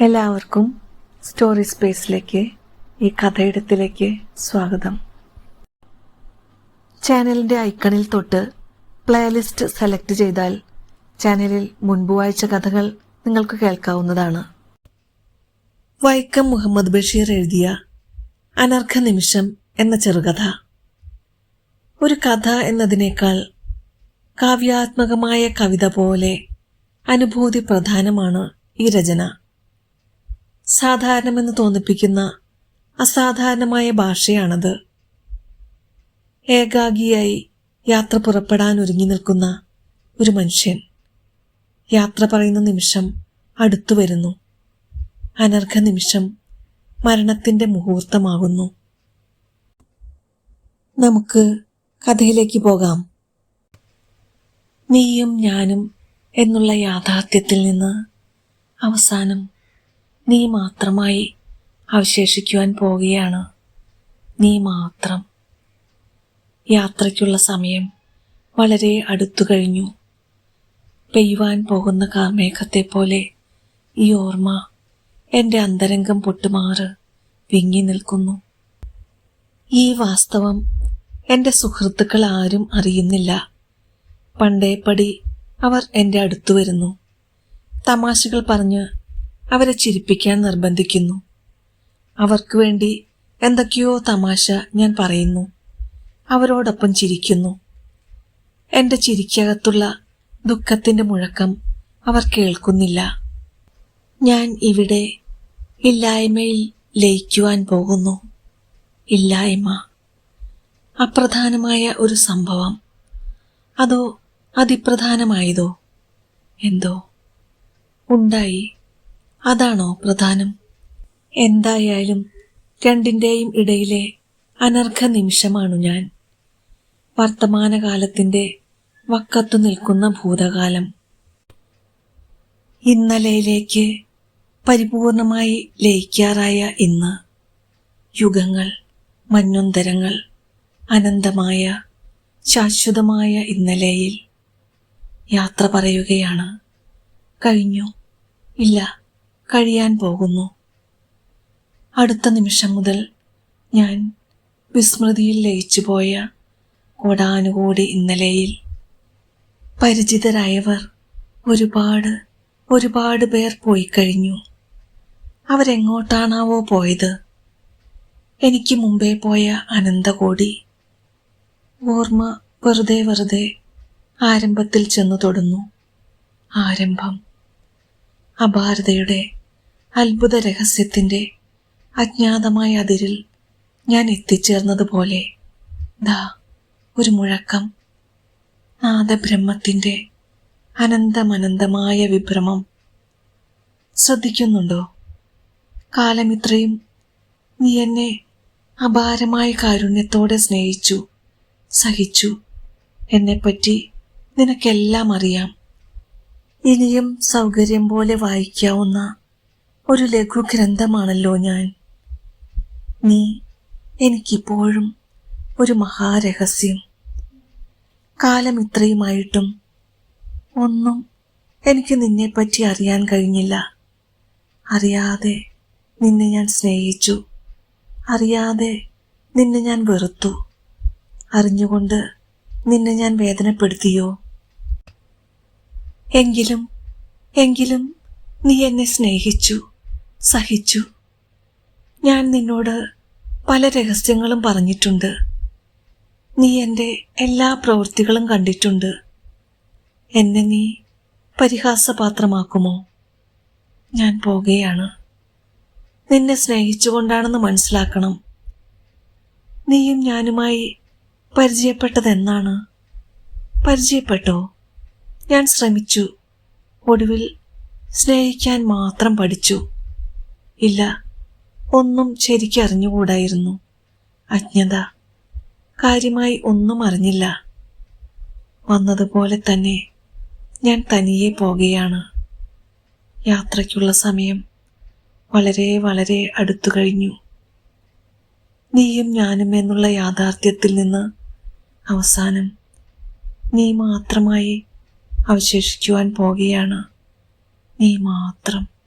എല്ലാവർക്കും സ്റ്റോറി സ്പേസിലേക്ക് ഈ കഥയിടത്തിലേക്ക് സ്വാഗതം. ചാനലിന്റെ ഐക്കണിൽ തൊട്ട് പ്ലേലിസ്റ്റ് സെലക്ട് ചെയ്താൽ ചാനലിൽ മുൻപ് വായിച്ച കഥകൾ നിങ്ങൾക്ക് കേൾക്കാവുന്നതാണ്. വൈക്കം മുഹമ്മദ് ബഷീർ എഴുതിയ അനർഘ നിമിഷം എന്ന ചെറുകഥ. ഒരു കഥ എന്നതിനേക്കാൾ കാവ്യാത്മകമായ കവിത പോലെ അനുഭൂതി പ്രധാനമാണ് ഈ രചന. സാധാരണമെന്ന് തോന്നിപ്പിക്കുന്ന അസാധാരണമായ ഭാഷയാണത്. ഏകാഗിയായി യാത്ര പുറപ്പെടാൻ ഒരുങ്ങി നിൽക്കുന്ന ഒരു മനുഷ്യൻ. യാത്ര പറയുന്ന നിമിഷം അടുത്തു വരുന്നു. അനർഘ നിമിഷം മരണത്തിന്റെ മുഹൂർത്തമാകുന്നു. നമുക്ക് കഥയിലേക്ക് പോകാം. നീയും ഞാനും എന്നുള്ള യാഥാർത്ഥ്യത്തിൽ നിന്ന് അവസാനം നീ മാത്രമായി അവശേഷിക്കുവാൻ പോവുകയാണ്. നീ മാത്രം. യാത്രയ്ക്കുള്ള സമയം വളരെ അടുത്തു കഴിഞ്ഞു. പെയ്യുവാൻ പോകുന്ന കാർമേഘത്തെ പോലെ ഈ ഓർമ്മ എന്റെ അന്തരംഗം പൊട്ടുമാറ് വിങ്ങി നിൽക്കുന്നു. ഈ വാസ്തവം എന്റെ സുഹൃത്തുക്കൾ ആരും അറിയുന്നില്ല. പണ്ടേപ്പടി അവർ എന്റെ അടുത്തു വരുന്നു. തമാശകൾ പറഞ്ഞ് അവരെ ചിരിപ്പിക്കാൻ നിർബന്ധിക്കുന്നു. അവർക്ക് വേണ്ടി എന്തൊക്കെയോ തമാശ ഞാൻ പറയുന്നു. അവരോടൊപ്പം ചിരിക്കുന്നു. എന്റെ ചിരിക്കകത്തുള്ള ദുഃഖത്തിന്റെ മുഴക്കം അവർ കേൾക്കുന്നില്ല. ഞാൻ ഇവിടെ ഇല്ലായ്മയിൽ ലയിക്കുവാൻ പോകുന്നു. ഇല്ലായ്മ. അപ്രധാനമായ ഒരു സംഭവം. അതോ അതിപ്രധാനമായതോ? എന്തോ. ഉണ്ടായി. അതാണോ പ്രധാനം? എന്തായാലും രണ്ടിന്റെയും ഇടയിലെ അനർഘ നിമിഷമാണു ഞാൻ. വർത്തമാനകാലത്തിന്റെ വക്കത്തു നിൽക്കുന്ന ഭൂതകാലം. ഇന്നലയിലേക്ക് പരിപൂർണമായി ലയിക്കാറായ ഇന്ന്. യുഗങ്ങൾ മഞ്ഞുന്തരങ്ങൾ അനന്തമായ ശാശ്വതമായ ഇന്നലെയിൽ. യാത്ര പറയുകയാണ്. കഴിഞ്ഞു? ഇല്ല. കഴിയാൻ പോകുന്നു. അടുത്ത നിമിഷം മുതൽ ഞാൻ വിസ്മൃതിയിൽ ലയിച്ചുപോയ കോടാനുകോടി ഇന്നലെയിൽ പരിചിതരായവർ ഒരുപാട് ഒരുപാട് പേർ പോയി കഴിഞ്ഞു. അവരെങ്ങോട്ടാണാവോ പോയത്? എനിക്ക് മുമ്പേ പോയ അനന്തകോടി. ഓർമ്മ വെറുതെ വെറുതെ ആരംഭത്തിൽ ചെന്നു തൊടുന്നു. ആരംഭം അപാരതയുടെ അത്ഭുത രഹസ്യത്തിന്റെ അജ്ഞാതമായ അതിരിൽ ഞാൻ എത്തിച്ചേർന്നതുപോലെ. ദാ ഒരു മുഴക്കം. നാദബ്രഹ്മത്തിന്റെ അനന്തമനന്തമായ വിഭ്രമം. ശ്രദ്ധിക്കുന്നുണ്ടോ? കാലമിത്രയും നീ എന്നെ അപാരമായ കാരുണ്യത്തോടെ സ്നേഹിച്ചു സഹിച്ചു. എന്നെപ്പറ്റി നിനക്കെല്ലാം അറിയാം. ഇനിയും സൗകര്യം പോലെ വായിക്കാവുന്ന ഒരു ലഘു ഗ്രന്ഥമാണല്ലോ ഞാൻ. നീ എനിക്കിപ്പോഴും ഒരു മഹാരഹസ്യം. കാലം ഇത്രയുമായിട്ടും ഒന്നും എനിക്ക് നിന്നെപ്പറ്റി അറിയാൻ കഴിഞ്ഞില്ല. അറിയാതെ നിന്നെ ഞാൻ സ്നേഹിച്ചു. അറിയാതെ നിന്നെ ഞാൻ വെറുത്തു. അറിഞ്ഞുകൊണ്ട് നിന്നെ ഞാൻ വേദനപ്പെടുത്തിയോ? എങ്കിലും എങ്കിലും നീ എന്നെ സ്നേഹിച്ചു. സഹിച്ചു. ഞാൻ നിന്നോട് പല രഹസ്യങ്ങളും പറഞ്ഞിട്ടുണ്ട്. നീ എന്റെ എല്ലാ പ്രവൃത്തികളും കണ്ടിട്ടുണ്ട്. എന്നെ നീ പരിഹാസപാത്രമാക്കുമോ? ഞാൻ പോകുകയാണ്. നിന്നെ സ്നേഹിച്ചുകൊണ്ടാണെന്ന് മനസ്സിലാക്കണം. നീയും ഞാനുമായി പരിചയപ്പെട്ടതെന്നാണ്. പരിചയപ്പെട്ടോ? ഞാൻ ശ്രമിച്ചു. ഒടുവിൽ സ്നേഹിക്കാൻ മാത്രം പഠിച്ചു. ഇല്ല. ഒന്നും ശരിക്കറിഞ്ഞുകൂടായിരുന്നു അജ്ഞത. കാര്യമായി ഒന്നും അറിഞ്ഞില്ല. വന്നതുപോലെ തന്നെ ഞാൻ തനിയെ പോകുകയാണ്. യാത്രയ്ക്കുള്ള സമയം വളരെ വളരെ അടുത്തു കഴിഞ്ഞു. നീയും ഞാനും എന്നുള്ള യാഥാർത്ഥ്യത്തിൽ നിന്ന് അവസാനം നീ മാത്രമായി അവശേഷിക്കുവാൻ പോകുകയാണ്. നീ മാത്രം.